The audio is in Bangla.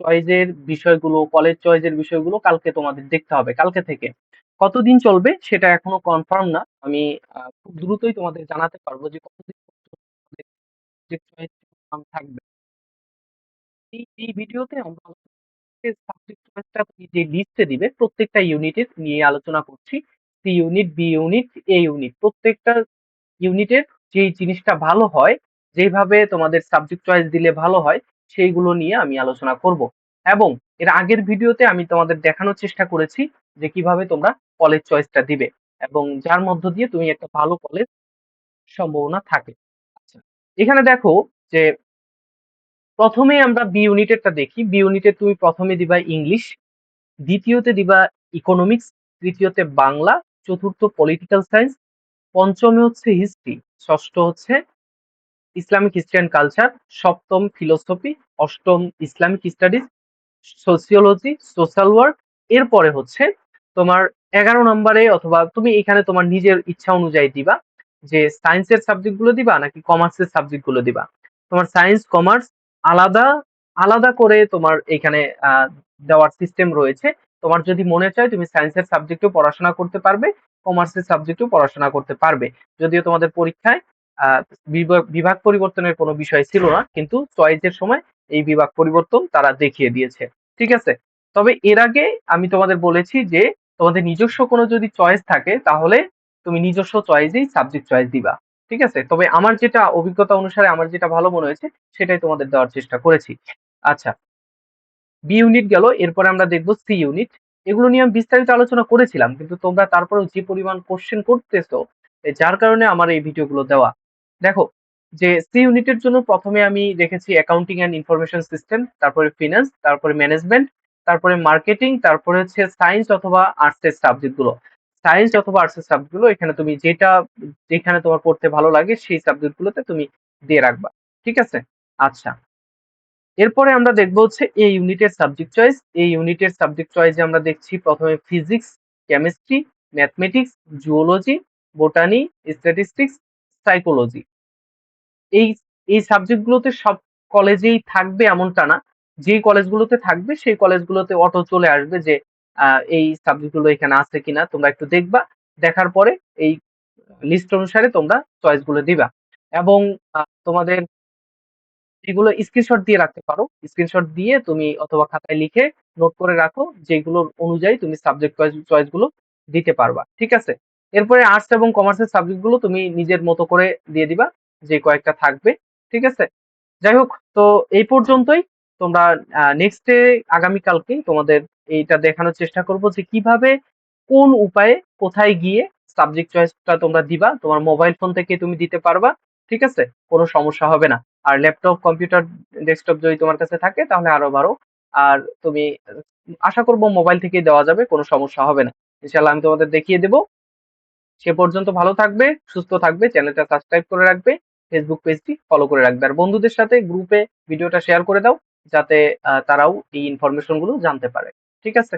চয়েসের বিষয়গুলো কলেজ চয়েসের বিষয়গুলো কালকে তোমাদের দেখতে হবে, কালকে থেকে। কতদিন চলবে সেটা এখনও কনফার্ম না। আমি খুব দ্রুতই তোমাদের জানাতে পারব যে কতদিন থাকবে। এই ভিডিওতে আমরা যে লিস্টে দিবে, প্রত্যেকটা ইউনিটের নিয়ে আলোচনা করছি। C unit B unit A unit প্রত্যেকটা ইউনিটের যে জিনিসটা ভালো হয়, যেভাবে তোমাদের সাবজেক্ট চয়েস দিলে ভালো হয় সেইগুলো নিয়ে আমি আলোচনা করব। এবং এর আগের ভিডিওতে আমি তোমাদের দেখানোর চেষ্টা করেছি যে কীভাবে তোমরা কলেজ চয়েসটা দিবে এবং যার মধ্য দিয়ে তুমি একটা ভালো কলেজ সম্ভাবনা থাকে। আচ্ছা এখানে দেখো যে প্রথমে আমরা বি ইউনিটেরটা দেখি। বি ইউনিটে তুমি প্রথমে দিবা ইংলিশ দ্বিতীয়তে দিবা ইকোনমিক্স তৃতীয়তে বাংলা, চতুর্থ পলিটিক্যাল সায়েন্স পঞ্চমে হচ্ছে হিস্ট্রি ষষ্ঠ হচ্ছে ইসলামিক হিস্ট্রি অ্যান্ড কালচার সপ্তম ফিলোসফি অষ্টম Islamic studies sociology social work এরপরে হচ্ছে তোমার এগারো নম্বরে অথবা তুমি এখানে তোমার নিজের ইচ্ছা অনুযায়ী দিবা, যে সায়েন্সের সাবজেক্টগুলো দিবা নাকি কমার্সের সাবজেক্টগুলো দিবা। তোমার সায়েন্স কমার্স আলাদা আলাদা করে তোমার এখানে দেওয়ার সিস্টেম রয়েছে। তোমার যদি মনে চায় তুমি সায়েন্সের সাবজেক্টেও পড়াশোনা করতে পারবে কমার্সের সাবজেক্টেও পড়াশোনা করতে পারবে। যদিও তোমাদের পরীক্ষায় বিভাগ পরিবর্তনের কোনো বিষয় ছিল না, কিন্তু চয়েসের সময় এই বিভাগ পরিবর্তন তারা দেখিয়ে দিয়েছে। ঠিক আছে? তবে এর আগে আমি তোমাদের বলেছি যে, তোমাদের নিজস্ব কোনো যদি চয়েস থাকে, তাহলে তুমি নিজস্ব চয়েসেই সাবজেক্ট চয়েস দিবা। ঠিক আছে? তবে আমার যেটা অভিজ্ঞতা অনুসারে আমার যেটা ভালো মনে হয়েছে, সেটাই তোমাদের দেওয়ার চেষ্টা করেছি। আচ্ছা। বি ইউনিট গেল, এরপরে আমরা দেখব সি ইউনিট এগুলো নিয়ে আমি বিস্তারিত আলোচনা করেছিলাম, কিন্তু তোমরা তারপরেও যে পরিমাণ কোশ্চেন করতেছো যার কারণে আমার এই ভিডিওগুলো দেওয়া। দেখো, যে সি ইউনিটের জন্য প্রথমে আমি রেখেছি অ্যাকাউন্টিং অ্যান্ড ইনফরমেশন সিস্টেম তারপরে ফিনান্স তারপরে ম্যানেজমেন্ট তারপরে মার্কেটিং তারপরে হচ্ছে সায়েন্স অথবা আর্টসের সাবজেক্টগুলো। সায়েন্স অথবা আর্টসের সাবজেক্টগুলো এখানে তুমি যেটা, যেখানে তোমার পড়তে ভালো লাগে সেই সাবজেক্ট গুলোতে তুমি দিয়ে রাখবা, ঠিক আছে? আচ্ছা। এরপরে আমরা দেখব হচ্ছে এই ইউনিটের সাবজেক্ট চয়েস এই ইউনিটের সাবজেক্ট চয়েসে আমরা দেখছি প্রথমে physics chemistry mathematics zoology botany statistics psychology এই এই সাবজেক্টগুলোতে সব কলেজেই থাকবে এমনটা না। যেই কলেজগুলোতে থাকবে, সেই কলেজগুলোতে অটো চলে আসবে যে এই সাবজেক্টগুলো এখানে আছে কিনা, তোমরা একটু দেখবা। দেখার পরে এই লিস্ট অনুসারে তোমরা চয়েসগুলো দিবা। এবং তোমাদের এগুলো স্ক্রিনশট দিয়ে রাখতে পারো। স্ক্রিনশট দিয়ে তুমি অথবা খাতায় লিখে নোট করে রাখো যেগুলোর অনুযায়ী তুমি সাবজেক্ট চয়েসগুলো দিতে পারবা। ঠিক আছে? এরপরে আর্টস এবং কমার্সের সাবজেক্টগুলো তুমি নিজের মতো করে দিয়ে দিবা, যে কয়েকটা থাকবে, ঠিক আছে? যাই হোক, তো এই পর্যন্তই। তোমরা নেক্সট ডে আগামীকালকে তোমাদের এইটা দেখানোর চেষ্টা করব যে কীভাবে কোন উপায়ে কোথায় গিয়ে সাবজেক্ট চয়েসটা তোমরা দিবা, তোমার মোবাইল ফোন থেকে তুমি দিতে পারবা, ঠিক আছে? কোনো সমস্যা হবে না। আর ল্যাপটপ কম্পিউটার ডেস্কটপ যদি তোমার কাছে থাকে, তাহলে আরও ভালো আর তুমি, আশা করব মোবাইল থেকে দেওয়া যাবে, কোনো সমস্যা হবে না। ইনশাল্লাহ আমি তোমাদের দেখিয়ে দেবো। সে পর্যন্ত ভালো থাকবে, সুস্থ থাকবে, চ্যানেলটা সাবস্ক্রাইব করে রাখবে ফেসবুক পেজটি ফলো করে রাখবে। আর বন্ধুদের সাথে গ্রুপে ভিডিওটা শেয়ার করে দাও, যাতে তারাও এই ইনফরমেশনগুলো জানতে পারে। ঠিক আছে?